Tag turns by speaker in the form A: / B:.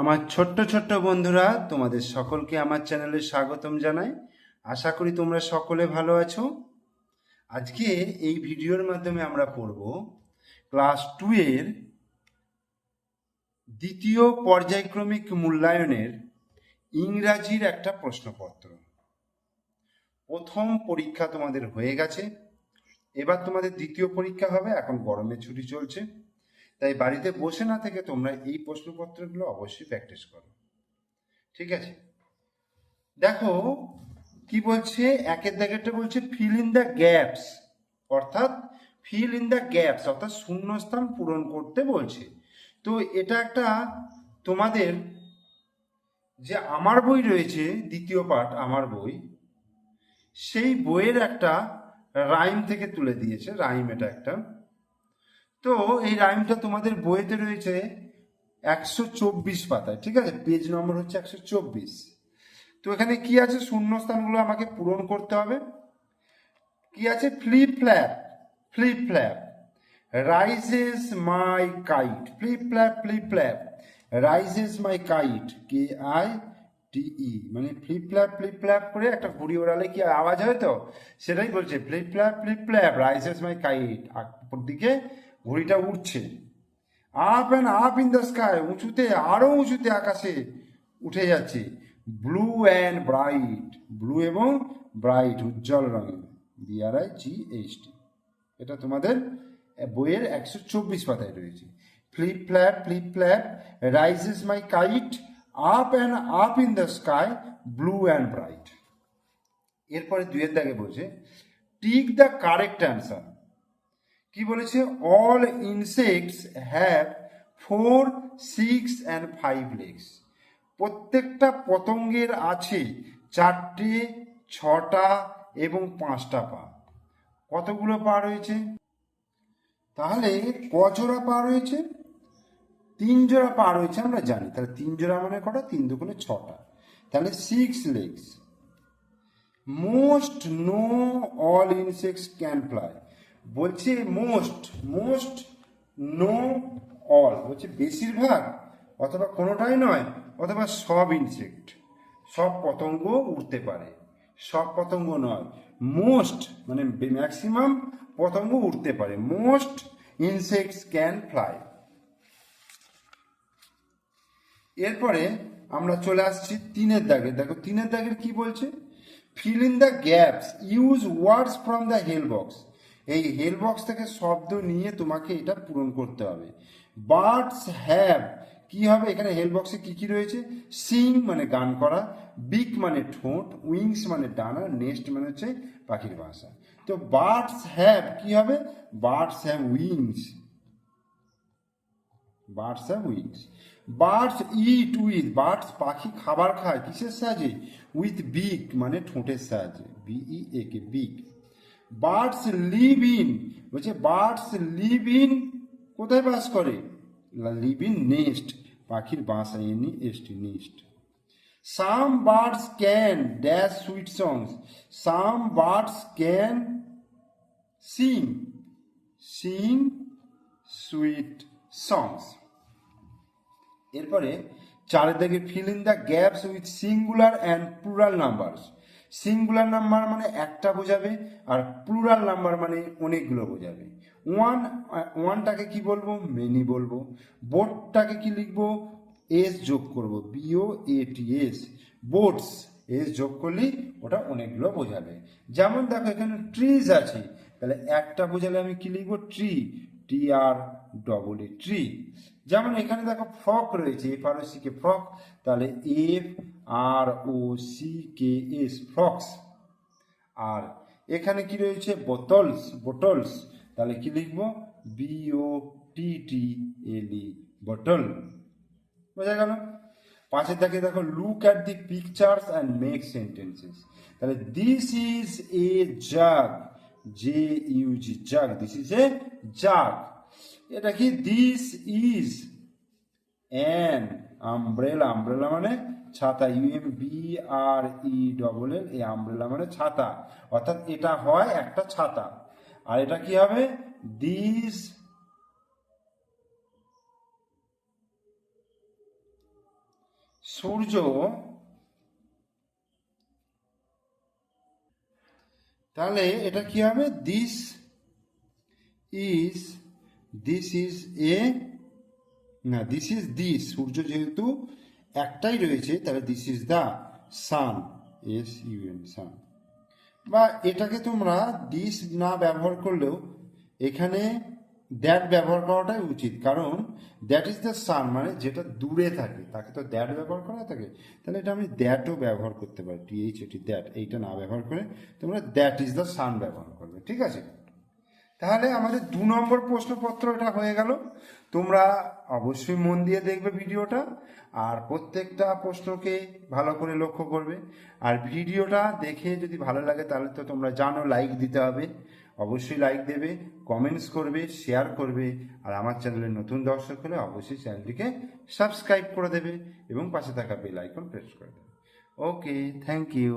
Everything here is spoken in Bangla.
A: আমার ছোট্ট ছোট্ট বন্ধুরা, তোমাদের সকলকে আমার চ্যানেলে স্বাগতম জানাই। আশা করি তোমরা সকলে ভালো আছো। আজকে এই ভিডিওর মাধ্যমে আমরা পড়ব ক্লাস টু এর দ্বিতীয় পর্যায়ক্রমিক মূল্যায়নের ইংরাজির একটা প্রশ্নপত্র। প্রথম পরীক্ষা তোমাদের হয়ে গেছে। এবার তোমাদের দ্বিতীয় পরীক্ষা হবে, এখন গরমের ছুটি চলছে। তাই বাড়িতে বসে না থেকে তোমরা এই প্রশ্নপত্রগুলো অবশ্যই প্র্যাকটিস করো। ঠিক আছে? দেখো, কি বলছে? একের দাগেরটা বলছে ফিল ইন দ্য গ্যাপস অর্থাৎ ফিল ইন দ্য গ্যাপস অর্থাৎ শূন্যস্থান পূরণ করতে বলছে। তো এটা একটা তোমাদের যে আমার বই রয়েছে, দ্বিতীয় পাঠ, আমার বই, সেই বইয়ের একটা রাইম থেকে তুলে দিয়েছে। রাইম এটা একটা। তো এই রাইমটা তোমাদের বইতে রয়েছে একশো চব্বিশ পাতায়, ঠিক আছে? পেজ নম্বর হচ্ছে একশো চব্বিশ। তো এখানে কি আছে? শূন্যস্থানগুলো আমাকে পূরণ করতে হবে। কি আছে? Flip flap flip flap rises my kite flip flap flip flap rises my kite K I T E মানে ফ্লিপ ফ্ল্যাপ ফ্লিপ ফ্ল্যাপ করে একটা ঘুড়ি ওড়ালে কি আওয়াজ হয় তো? সেটাই বলছে flip flap flip flap rises my kite উপর দিকে ঘুড়িটা উঠছে। Up and up in the sky, উঁচুতে আরও উঁচুতে আকাশে উঠে যাচ্ছে। ব্লু অ্যান্ড ব্রাইট, ব্লু এবং ব্রাইট, উজ্জ্বল রঙের। বিআরআই জি এইচ টি এটা তোমাদের বইয়ের একশো চব্বিশ পাতায় রয়েছে। Flip flap flip flap rises my kite up and up in the sky blue and bright এরপরে দুয়ের দাগে বলছে টিক দ্য কারেক্ট অ্যান্সার কি বলেছে? All insects have four six and five legs প্রত্যেকটা পতঙ্গের আছে চারটে, ছটা এবং পাঁচটা পা। কতগুলো পা রয়েছে? তাহলে ক জোড়া পা রয়েছে? তিন জোড়া পা রয়েছে, আমরা জানি। তাহলে তিন জোড়া মানে কটা? তিন দুগুণে ছটা। তাহলে six legs most no all insects can fly বলছে মোস্ট মোস্ট নো অল বলছি বেশিরভাগ, অথবা কোনোটাই নয়, অথবা সব ইনসেক্ট সব পতঙ্গ উঠতে পারে, সব পতঙ্গ নয় মোস্ট মানে ম্যাক্সিমাম পতঙ্গ উঠতে পারে মোস্ট ইনসেক্টস ক্যান ফ্লাই এরপরে আমরা চলে আসছি তিনের দাগে, দেখো তিনের দাগের কি বলছে? Fill in the gaps use words from the help box এই হেল বক্স থেকে শব্দ নিয়ে তোমাকে এটা পূরণ করতে হবে। বার্ডস হ্যাভ, কি হবে? এখানে হেল বক্সে কি কি রয়েছে? সিং মানে গান করা, বিক মানে ঠোঁট, উইংস মানে ডানা, নেস্ট মানে হচ্ছে পাখির ভাষা তো বার্ডস হ্যাভ কি হবে? Birds have wings. Birds have wings. Birds eat with, birds পাখি খাবার খায়, কিসের সাহায্যে? উইথ বিক মানে ঠোঁটের সাহায্যে। B E K, beak. Birds live in, বলছে বার্ডস লিভ ইন কোথায় বাস করে? লিভ ইন নেস্ট, পাখির বাসা N E S T nest. Some birds can dash sweet songs, some birds can sing sing sweet songs. এরপরে চারের দিকে fill in the gaps with singular and plural numbers singular number মানে একটা বোঝাবে আর প্লুরাল নাম্বার মানে অনেকগুলো বোঝাবে। ওয়ান ওয়ানটাকে কি বলব? মেনি বলব। বোটটাকে কি লিখব? এস যোগ করব। B O A T S boats S যোগ করলেই ওটা অনেকগুলো বোঝাবে। যেমন দেখো এখানে ট্রিজ আছে। তাহলে একটা বোঝালে আমি কি লিখব? Tree T R double E tree যেমন এখানে দেখো ফ্রক রয়েছে F R O C K frock তাহলে F R O C K S frocks আর এখানে কি রয়েছে? Bottles, bottles. তাহলে কি লিখব? B O T T L E bottle. বোঝা গেল? পাঁচের দাগে দেখো look at the pictures and make sentences তাহলে this is a jug J U G jug this is a jug এটা কি? This is an umbrella umbrella মানে ছাতা U M B R E double L এই আমব্রেলা মানে ছাতা। অর্থাৎ এটা হয় একটা ছাতা। আর এটা কি হবে? দিস সূর্য তাহলে এটা কি হবে? This is this is a না দিস ইজ দিস সূর্য যেহেতু একটাই রয়েছে, তাহলে this is the sun S U N sun বা এটাকে তোমরা দিস না ব্যবহার করলেও এখানে দ্যাট ব্যবহার করাটাই উচিত। কারণ দ্যাট ইজ দ্য সান মানে যেটা দূরে থাকে। তাকে তো দ্যাট ব্যবহার করা থাকে। তাহলে এটা আমি দ্যাটও ব্যবহার করতে পারি। টিএইচ এটি দ্যাট এইটা না ব্যবহার করে তোমরা দ্যাট ইজ দ্য সান ব্যবহার করবে। ঠিক আছে? তাহলে আমাদের দু নম্বর প্রশ্নপত্র এটা হয়ে গেল। তোমরা অবশ্যই মন দিয়ে দেখবে ভিডিওটা, আর প্রত্যেকটা প্রশ্নকে ভালো করে লক্ষ্য করবে। আর ভিডিওটা দেখে যদি ভালো লাগে, তাহলে তো তোমরা জানো লাইক দিতে হবে। অবশ্যই লাইক দেবে কমেন্টস করবে শেয়ার করবে, আর আমার চ্যানেলের নতুন দর্শক হলে অবশ্যই চ্যানেলটিকে সাবস্ক্রাইব করে দেবে এবং পাশে থাকা বেল আইকন প্রেস করে দেবে। Okay thank you